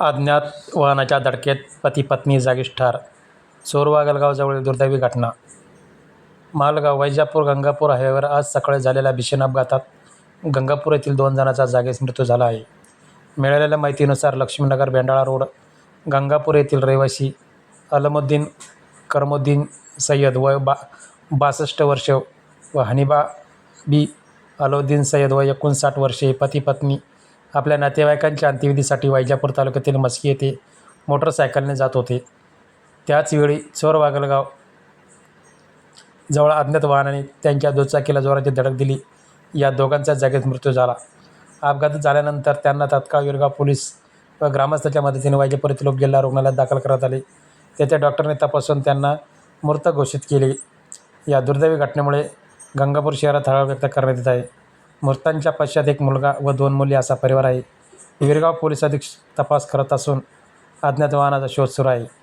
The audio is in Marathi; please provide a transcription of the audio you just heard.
अज्ञात वाहनाच्या धडकेत पती पत्नी जागीच ठार. सोरवागलगावजवळील दुर्दैवी घटना. मालगाव वैजापूर गंगापूर हायवेवर आज सकाळी झालेल्या भीषण अपघातात गंगापूर येथील दोन जणांचा जागीच मृत्यू झाला आहे. मिळालेल्या माहितीनुसार लक्ष्मीनगर बेंडाळा रोड गंगापूर येथील रहिवासी अलमुद्दीन करमुद्दीन सय्यद वय बा बासष्ट वर्ष व हनिबा बी अलोद्दीन सय्यद व एकोणसाठ वर्षे पती पत्नी आपल्या नातेवाईकांच्या अंत्यविधीसाठी वैजापूर तालुक्यातील मस्की येथे मोटरसायकलने जात होते. त्याचवेळी चोर वागलगाव जवळ अज्ञात वाहनाने त्यांच्या दुचाकीला जोराची धडक दिली. या दोघांचा जागेत मृत्यू झाला. अपघात झाल्यानंतर त्यांना तात्काळ विरगाव पोलीस व ग्रामस्थाच्या मदतीने वैजापूर येथील जिल्हा रुग्णालयात दाखल करण्यात आले. तेथे डॉक्टरने तपासून त्यांना मृत घोषित केले. या दुर्दैवी घटनेमुळे गंगापूर शहरात हळहळ व्यक्त करण्यात येत आहे. मृतांच्या पश्चात एक मुलगा व दोन मुली असा परिवार आहे. विरगाव पोलीस अधीक्षक तपास करत असून अज्ञात वाहनाचा शोध सुरू आहे.